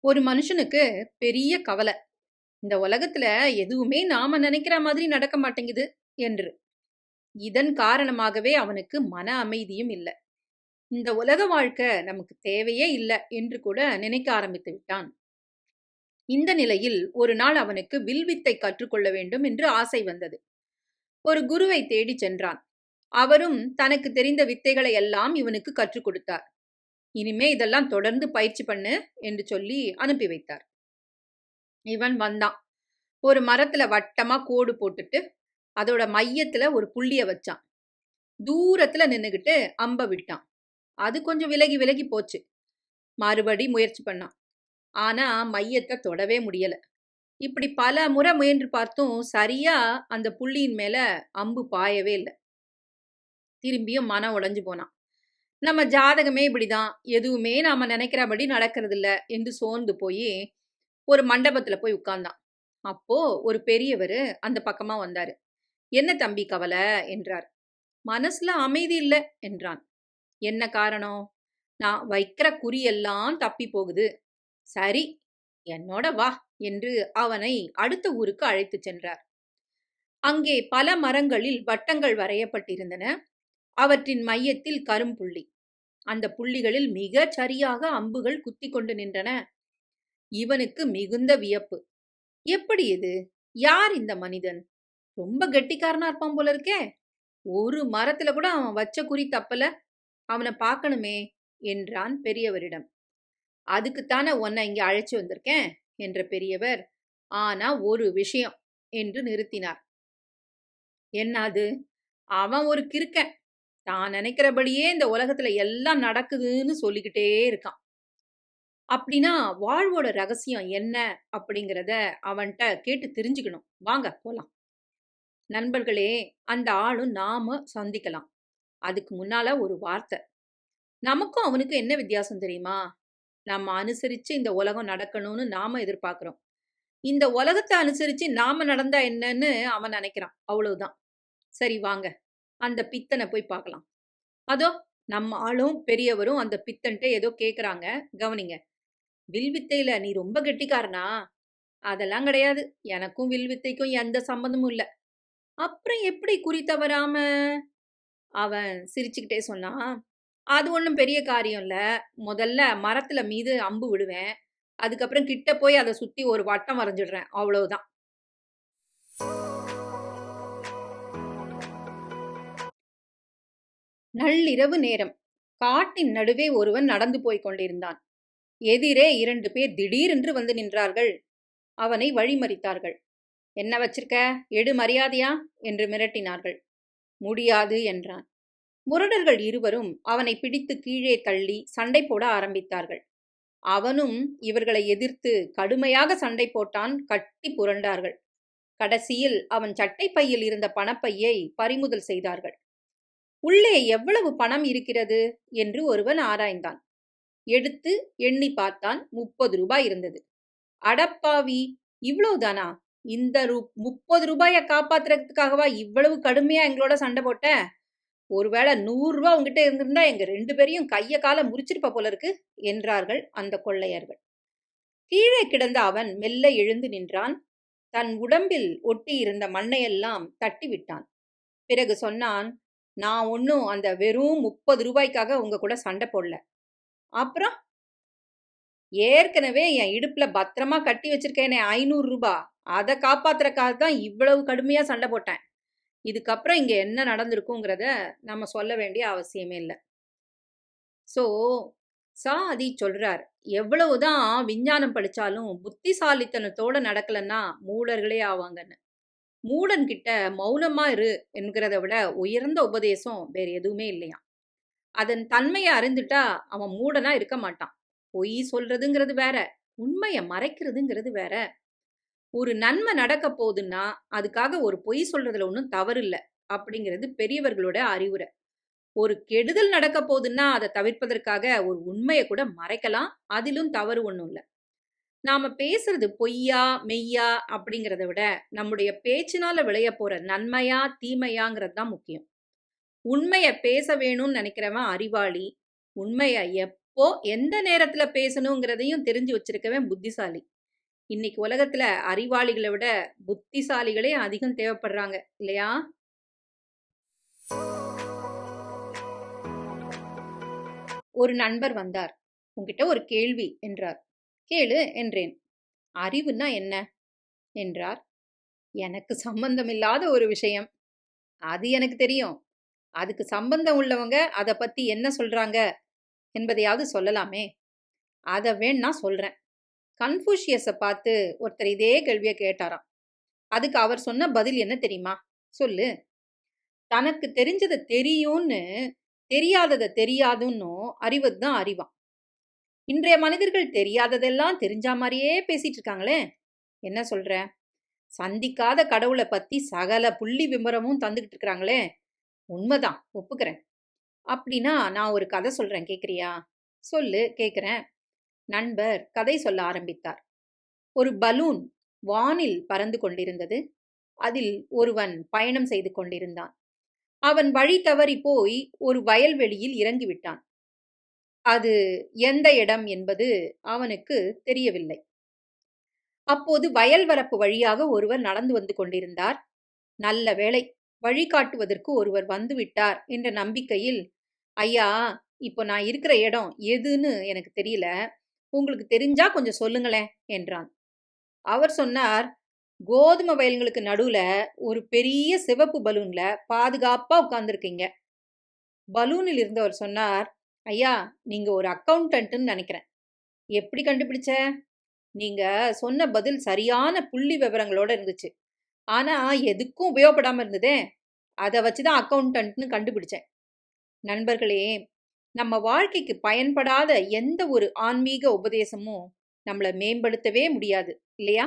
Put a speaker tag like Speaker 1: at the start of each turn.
Speaker 1: ஒரு மனுஷனுக்கு பெரிய கவலை. இந்த உலகத்துல எதுவுமே நாம நினைக்கிற மாதிரி நடக்க மாட்டேங்குது என்று. இதன் காரணமாகவே அவனுக்கு மன அமைதியும் இல்லை. இந்த உலக வாழ்க்கை நமக்கு தேவையே இல்லை என்று கூட நினைக்க ஆரம்பித்து விட்டான். இந்த நிலையில் ஒரு நாள் அவனுக்கு வில்வித்தை கற்றுக்கொள்ள வேண்டும் என்று ஆசை வந்தது. ஒரு குருவை தேடி சென்றான். அவரும் தனக்கு தெரிந்த வித்தைகளை எல்லாம் இவனுக்கு கற்றுக் கொடுத்தார். இனிமே இதெல்லாம் தொடர்ந்து பயிற்சி பண்ணு என்று சொல்லி அனுப்பி வைத்தார். இவன் வந்தான். ஒரு மரத்துல வட்டமா கோடு போட்டுட்டு அதோட மையத்துல ஒரு புள்ளிய வச்சான். தூரத்துல நின்னுகிட்டு அம்ப விட்டான். அது கொஞ்சம் விலகி விலகி போச்சு. மறுபடி முயற்சி பண்ணான். ஆனா மையத்தை தொடவே முடியல. இப்படி பல முறை முயன்று பார்த்தும் சரியா அந்த புள்ளியின் மேல அம்பு பாயவே இல்லை. திரும்பியும் மனம் உடஞ்சு போனான். நம்ம ஜாதகமே இப்படிதான். எதுவுமே நாம நினைக்கிறபடி நடக்கிறது இல்ல என்று சோர்ந்து போய் ஒரு மண்டபத்துல போய் உட்கார்ந்தான். அப்போ ஒரு பெரியவர் அந்த பக்கமா வந்தாரு. என்ன தம்பி கவலை? என்றார். மனசுல அமைதி இல்லை என்றான். என்ன காரணம்? நான் வைக்கிற குறியெல்லாம் தப்பி போகுது. சரி என்னோட வா என்று அவனை அடுத்த ஊருக்கு அழைத்து சென்றார். அங்கே பல மரங்களில் வட்டங்கள் வரையப்பட்டிருந்தன. அவற்றின் மையத்தில் கரும்புள்ளி. அந்த புள்ளிகளில் மிகச் சரியாக அம்புகள் குத்தி கொண்டு நின்றன. இவனுக்கு மிகுந்த வியப்பு. எப்படி இது? யார் இந்த மனிதன்? ரொம்ப கெட்டிக்காரனா இருப்பான் போல இருக்கே ஒரு மரத்துல கூட அவன் வச்ச குறி தப்பல. அவனை பார்க்கணுமே என்றான் பெரியவரிடம். அதுக்குத்தானே உன்னை இங்க அழைச்சி வந்திருக்கேன் என்ற பெரியவர். ஆனா ஒரு விஷயம் என்று நிறுத்தினார். என்னது அவன் ஒரு கிறுக்கன். தான் நினைக்கிறபடியே இந்த உலகத்துல எல்லாம் நடக்குதுன்னு சொல்லிக்கிட்டே இருக்கான். அப்படின்னா வாழ்வோட ரகசியம் என்ன அப்படிங்கிறத அவன்கிட்ட கேட்டு தெரிஞ்சுக்கணும். வாங்க போலாம். நண்பர்களே அந்த ஆளும் நாம சந்திக்கலாம். அதுக்கு முன்னால ஒரு வார்த்தை. நமக்கும் அவனுக்கும் என்ன வித்தியாசம் தெரியுமா? நம்ம அனுசரிச்சு இந்த உலகம் நடக்கணும்னு நாம எதிர்பார்க்கிறோம். இந்த உலகத்தை அனுசரிச்சு நாம நடந்தா என்னன்னு அவன் நினைக்கிறான். அவ்வளவுதான். சரி வாங்க. அந்த பித்தனை போய் பார்க்கலாம். அதோ நம்ம ஆளும் பெரியவரும் அந்த பித்தன்ட்ட ஏதோ கேட்குறாங்க கவனிங்க. வில்வித்தையில நீ ரொம்ப கெட்டிக்காரனா? அதெல்லாம் கிடையாது. எனக்கும் வில்வித்தைக்கும் எந்த சம்மந்தமும் இல்லை. அப்புறம் எப்படி குறி தவறாம? அவன் சிரிச்சுக்கிட்டே சொன்னான் அது ஒன்றும் பெரிய காரியம் இல்லை. முதல்ல மரத்துல மீது அம்பு விடுவேன். அதுக்கப்புறம் கிட்ட போய் அதை சுற்றி ஒரு வட்டம் வரைஞ்சிடுறேன். அவ்வளவுதான். நள்ளிரவு நேரம். காட்டின் நடுவே ஒருவன் நடந்து போய்க் கொண்டிருந்தான். எதிரே இரண்டு பேர் திடீரென்று வந்து நின்றார்கள். அவனை வழிமறித்தார்கள். என்ன வச்சிருக்க? எடு மரியாதையா? என்று மிரட்டினார்கள். முடியாது என்றான். முரடர்கள் இருவரும் அவனை பிடித்து கீழே தள்ளி சண்டை போட ஆரம்பித்தார்கள். அவனும் இவர்களை எதிர்த்து கடுமையாக சண்டை போட்டான் கட்டி புரண்டார்கள். கடைசியில் அவன் சட்டை பையில் இருந்த பணப்பையை பறிமுதல் செய்தார்கள். உள்ளே எவ்வளவு பணம் இருக்கிறது? என்று ஒருவன் ஆராய்ந்தான். எடுத்து எண்ணி பார்த்தான் முப்பது ரூபாய் இருந்தது. அடப்பாவி! இவ்வளவுதானா இந்த ரூ முப்பது ரூபாய காப்பாத்துறதுக்காகவா இவ்வளவு கடுமையா எங்களோட சண்டை போட்ட? ஒருவேளை நூறு ரூபா உங்ககிட்ட இருந்திருந்தா எங்க ரெண்டு பேரையும் கைய கால முறிச்சிருப்ப போல இருக்கு? என்றார்கள் அந்த கொள்ளையர்கள். கீழே கிடந்த அவன் மெல்ல எழுந்து நின்றான். தன் உடம்பில் ஒட்டி இருந்த மண்ணையெல்லாம் தட்டி விட்டான் பிறகு சொன்னான் நான் ஒன்றும் அந்த வெறும் முப்பது ரூபாய்க்காக உங்க கூட சண்டை போடல. அப்புறம்? ஏற்கனவே என் இடுப்புல பத்திரமா கட்டி வச்சிருக்கேனே ஐநூறு ரூபா. அதை காப்பாத்துறக்காக தான் இவ்வளவு கடுமையா சண்டை போட்டேன். இதுக்கப்புறம் இங்க என்ன நடந்திருக்குங்கிறத நம்ம சொல்ல வேண்டிய அவசியமே இல்லை. ஸோ சாதி சொல்றார். எவ்வளவுதான் விஞ்ஞானம் படித்தாலும் புத்திசாலித்தனத்தோட நடக்கலன்னா மூடர்களே ஆவாங்கன்னு. மூடன் கிட்ட மௌனமா இரு என்கிறத விட உயர்ந்த உபதேசம் வேற எதுவுமே இல்லையா அதன் தன்மையை அறிந்துட்டா அவன் மூடனா இருக்க மாட்டான். பொய் சொல்றதுங்கிறது வேற உண்மையை மறைக்கிறதுங்கிறது வேற. ஒரு நன்மை நடக்க போகுதுன்னா அதுக்காக ஒரு பொய் சொல்றதுல ஒன்றும் தவறு இல்லை அப்படிங்கிறது பெரியவர்களோட அறிவுரை. ஒரு கெடுதல் நடக்க போகுதுன்னா அதை தவிர்ப்பதற்காக ஒரு உண்மையை கூட மறைக்கலாம் அதிலும் தவறு ஒன்றும் இல்லை. நாம பேசுறது பொய்யா மெய்யா அப்படிங்கிறத விட நம்முடைய பேச்சினால விளைய போற நன்மையா தீமையாங்கிறது தான் முக்கியம். உண்மைய பேச வேணும்னு நினைக்கிறவன் அறிவாளி. உண்மைய எப்போ எந்த நேரத்துல பேசணுங்கிறதையும் தெரிஞ்சு வச்சிருக்கவன் புத்திசாலி. இன்னைக்கு உலகத்துல அறிவாளிகளை விட புத்திசாலிகளே அதிகம் தேவைப்படுறாங்க இல்லையா? ஒரு நண்பர் வந்தார். உங்ககிட்ட ஒரு கேள்வி என்றார். கேளு என்றேன். அறிவுன்னா என்ன? என்றார். எனக்கு சம்பந்தமில்லாத ஒரு விஷயம். அது எனக்கு தெரியும். அதுக்கு சம்பந்தம் உள்ளவங்க அதை பத்தி என்ன சொல்றாங்க? என்பதையாவது சொல்லலாமே. அதை வேணா சொல்றேன். கன்ஃபூஷியஸை பார்த்து ஒருத்தர் இதே கேள்வியை கேட்டாராம். அதுக்கு அவர் சொன்ன பதில் என்ன தெரியுமா? சொல்லு. தனக்கு தெரிஞ்சதை தெரியும்னு தெரியாததை தெரியாதுன்னும் அறிவது தான் அறிவான் இன்றைய மனிதர்கள் தெரியாததெல்லாம் தெரிஞ்ச மாதிரியே பேசிட்டு இருக்காங்களே. என்ன சொல்ற? சந்திக்காத கடவுளை பத்தி சகல புள்ளி விம்பரமும் தந்துகிட்டு இருக்கிறாங்களே உண்மைதான் ஒப்புக்கிறேன். அப்படின்னா நான் ஒரு கதை சொல்றேன் கேக்குறியா? சொல்லு கேக்குறேன். நண்பர் கதை சொல்ல ஆரம்பித்தார். ஒரு பலூன் வானில் பறந்து கொண்டிருந்தது. அதில் ஒருவன் பயணம் செய்து கொண்டிருந்தான். அவன் வழி தவறி போய் ஒரு வயல்வெளியில் இறங்கிவிட்டான். அது எந்த இடம் என்பது அவனுக்கு தெரியவில்லை. அப்போது வயல் வரப்பு வழியாக ஒருவர் நடந்து வந்து கொண்டிருந்தார். நல்ல வேளை வழிகாட்டுவதற்கு ஒருவர் வந்துவிட்டார் என்ற நம்பிக்கையில் ஐயா இப்போ நான் இருக்கிற இடம் எதுன்னு எனக்கு தெரியல. உங்களுக்கு தெரிஞ்சா கொஞ்சம் சொல்லுங்களேன் என்றான். அவர் சொன்னார் கோதுமை வயல்களுக்கு நடுவுல ஒரு பெரிய சிவப்பு பலூன்ல பாதுகாப்பா உட்கார்ந்துருக்கீங்க. பலூனில் இருந்தவர் சொன்னார் ஐயா நீங்க ஒரு அக்கௌண்டன்ட்னு நினைக்கிறேன். எப்படி கண்டுபிடிச்ச? நீங்க சொன்ன பதில் சரியான புள்ளி விவரங்களோட இருந்துச்சு. ஆனா எதுக்கும் உபயோகப்படாம இருந்ததே அதை வச்சுதான் அக்கௌண்டன்ட்னு கண்டுபிடிச்சேன். நண்பர்களே நம்ம வாழ்க்கைக்கு பயன்படாத எந்த ஒரு ஆன்மீக உபதேசமும் நம்மளை மேம்படுத்தவே முடியாது இல்லையா?